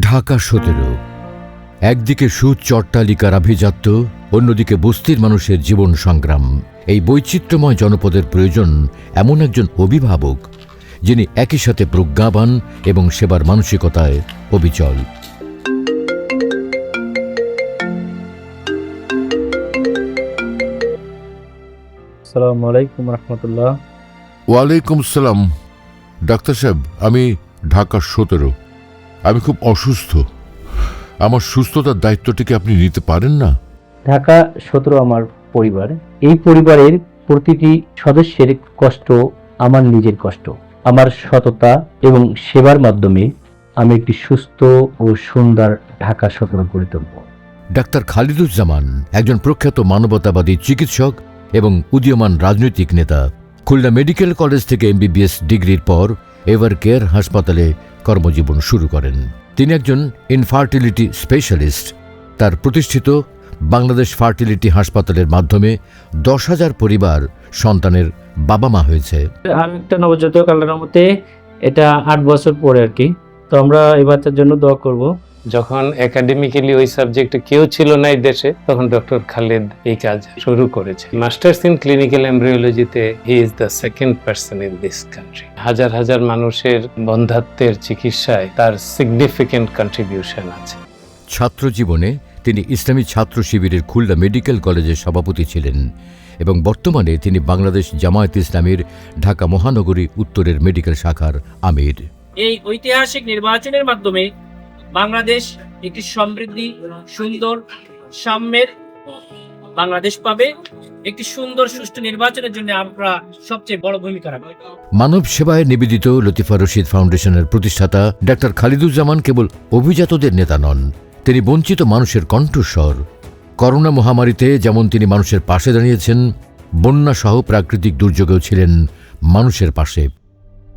ঢাকা সতেরো। একদিকে সুদ চট্টালিকার আভিজাত্য, অন্যদিকে বস্তির মানুষের জীবন সংগ্রাম। এই বৈচিত্র্যময় জনপদের প্রয়োজন এমন একজন অভিভাবক, যিনি একই সাথে প্রজ্ঞাবান এবং সেবার মানসিকতায় অবিচল। আসসালামু আলাইকুম রহমতুল্লাহ। ওয়ালাইকুম সালাম। ডাক্তার সাহেব আমি ঢাকা সতেরো। আমি খুব অসুস্থ। আমার সুস্থতার দায়িত্বটিকে আপনি নিতে পারেন না? ঢাকা সতেরো আমার পরিবার। এই পরিবারের প্রতিটি সদস্যের কষ্ট আমার নিজের কষ্ট। আমার সততা এবং সেবার মাধ্যমে আমি একটি সুস্থ ও সুন্দর ঢাকা সতেরো গড়ে তুলব। ডাক্তার খালিদুজ্জামান একজন প্রখ্যাত মানবতাবাদী চিকিৎসক এবং উদীয়মান রাজনৈতিক নেতা। খুলনা মেডিকেল কলেজ থেকে এমবিবিএস ডিগ্রির পর এভার কেয়ার হাসপাতালে কর্মজীবন শুরু করেন। তিনি একজন ইনফার্টিলিটি স্পেশালিস্ট তার প্রতিষ্ঠিত বাংলাদেশ ফার্টিলিটি হাসপাতালের মাধ্যমে দশ হাজার পরিবার সন্তানের বাবা মা হয়েছে। আর একটা নবজাতক আল্লাহর মতে এটা আট বছর পরে আর কি। তো আমরা এই বাচ্চার জন্য দোয়া করব। যখন একাডেমিক্যালি ওই সাবজেক্টে কেউ ছিল না এই দেশে তখন ডক্টর খালেদ এই কাজ শুরু করেছে। Masters in clinical এমব্রিওলজিতে he is the second person in this country হাজার হাজার মানুষের বন্ধাত্বের চিকিৎসায় তার সিগনিফিকেন্ট কন্ট্রিবিউশন আছে। ছাত্র জীবনে তিনি ইসলামী ছাত্র শিবিরের খুলনা মেডিকেল কলেজের সভাপতি ছিলেন এবং বর্তমানে তিনি বাংলাদেশ জামায়াত ইসলামীর ঢাকা মহানগরী উত্তরের মেডিকেল শাখার আমির। এই ঐতিহাসিক নির্বাচনের মাধ্যমে বাংলাদেশ একটি সমৃদ্ধি, সুন্দর, সাম্যের বাংলাদেশ পাবে। একটি সুন্দর, সুষ্ঠু নির্বাচনের জন্য আমরা সবচেয়ে বড় ভূমিকা রাখব। মানব সেবায় নিবেদিত লতিফা রশিদ ফাউন্ডেশনের প্রতিষ্ঠাতা ডাক্তার খালিদুজ্জামান কেবল অভিজাতদের নেতা নন, তিনি বঞ্চিত মানুষের কণ্ঠস্বর। করোনা মহামারীতে যেমন তিনি মানুষের পাশে দাঁড়িয়েছেন বন্যা সহ প্রাকৃতিক দুর্যোগেও ছিলেন মানুষের পাশে।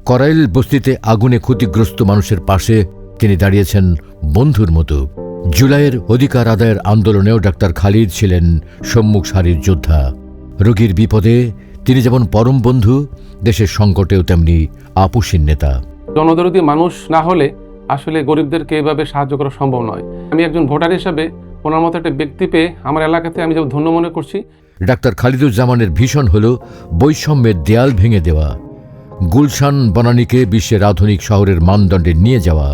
করাইল বস্তিতে আগুনে ক্ষতিগ্রস্ত মানুষের পাশে তিনি দাঁড়িয়েছেন বন্ধুর মতো। জুলাইয়ের অধিকার আদায়ের আন্দোলনেও ডাক্তার খালিদ ছিলেন সম্মুখ সারির যোদ্ধা। রোগীর বিপদে তিনি যেমন পরম বন্ধু দেশের সংকটেও তেমনি আপুসীন নেতা। জনদরদি মানুষ না হলে আসলে গরিবদেরকে এভাবে সাহায্য করা সম্ভব নয়। আমি একজন ভোটার হিসাবে ওনার মতো একটা ব্যক্তি পেয়ে আমার এলাকাতে আমি যেমন ধন্য মনে করছি। ডাক্তার খালিদুজ্জামানের ভীষণ হল বৈষম্যের দেয়াল ভেঙে দেওয়া। গুলশান বনানীকে বিশ্বের আধুনিক শহরের মানদণ্ডে নিয়ে যাওয়া।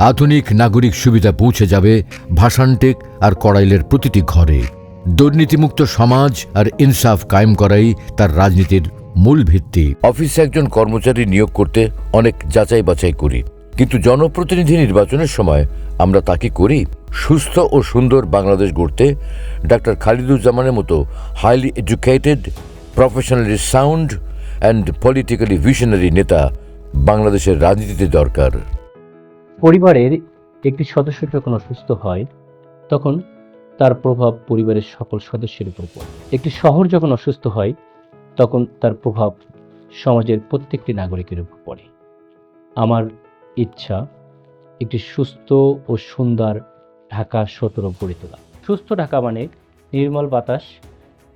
আধুনিক নাগরিক সুবিধা পৌঁছে যাবে ভাষানটেক আর কড়াইলের প্রতিটি ঘরে। দুর্নীতিমুক্ত সমাজ আর ইনসাফ কায়েম করাই তার রাজনীতির মূল ভিত্তি। অফিসে একজন কর্মচারী নিয়োগ করতে অনেক যাচাই বাছাই করি। কিন্তু জনপ্রতিনিধি নির্বাচনের সময় আমরা তাকে করি সুস্থ ও সুন্দর বাংলাদেশ গড়তে। ডাক্তার খালিদুজ্জামানের মতো highly educated professionally sound and politically visionary নেতা বাংলাদেশের রাজনীতিতে দরকার। পরিবারের একটি সদস্য যখন অসুস্থ হয়, তখন তার প্রভাব পরিবারের সকল সদস্যের উপর পড়ে। একটি শহর যখন অসুস্থ হয়, তখন তার প্রভাব সমাজের প্রত্যেকটি নাগরিকের উপর পড়ে। আমার ইচ্ছা একটি সুস্থ ও সুন্দর ঢাকা সতেরো গড়ে তোলা। সুস্থ ঢাকা মানে নির্মল বাতাস,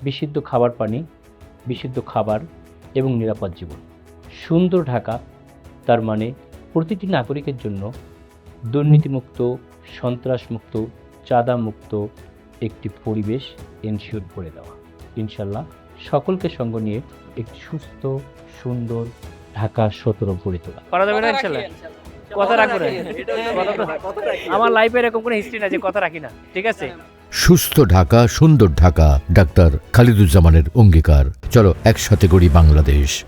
বিশুদ্ধ খাবার পানি, বিশুদ্ধ খাবার এবং নিরাপদ জীবন। সুন্দর ঢাকা তার মানে প্রতিটি নাগরিকের জন্য দুর্নীতিমুক্ত সন্ত্রাসমুক্ত চাঁদামুক্ত একটি পরিবেশ এনশিওর করে দেওয়া। ইনশাল্লাহ সকলকে সঙ্গ নিয়ে একটি সুস্থ সুন্দর ঢাকা সতেরো গড়ে তোলা। করা যাবে না ইনশাল্লাহ কথা রাখব না। আমার লাইফে এরকম কোনো হিস্ট্রি না যে কথা রাখি না ঠিক আছে? সুস্থ ঢাকা সুন্দর ঢাকা ডাক্তার খালিদুজ্জামানের অঙ্গীকার। চলো একসাথে গড়ি বাংলাদেশ।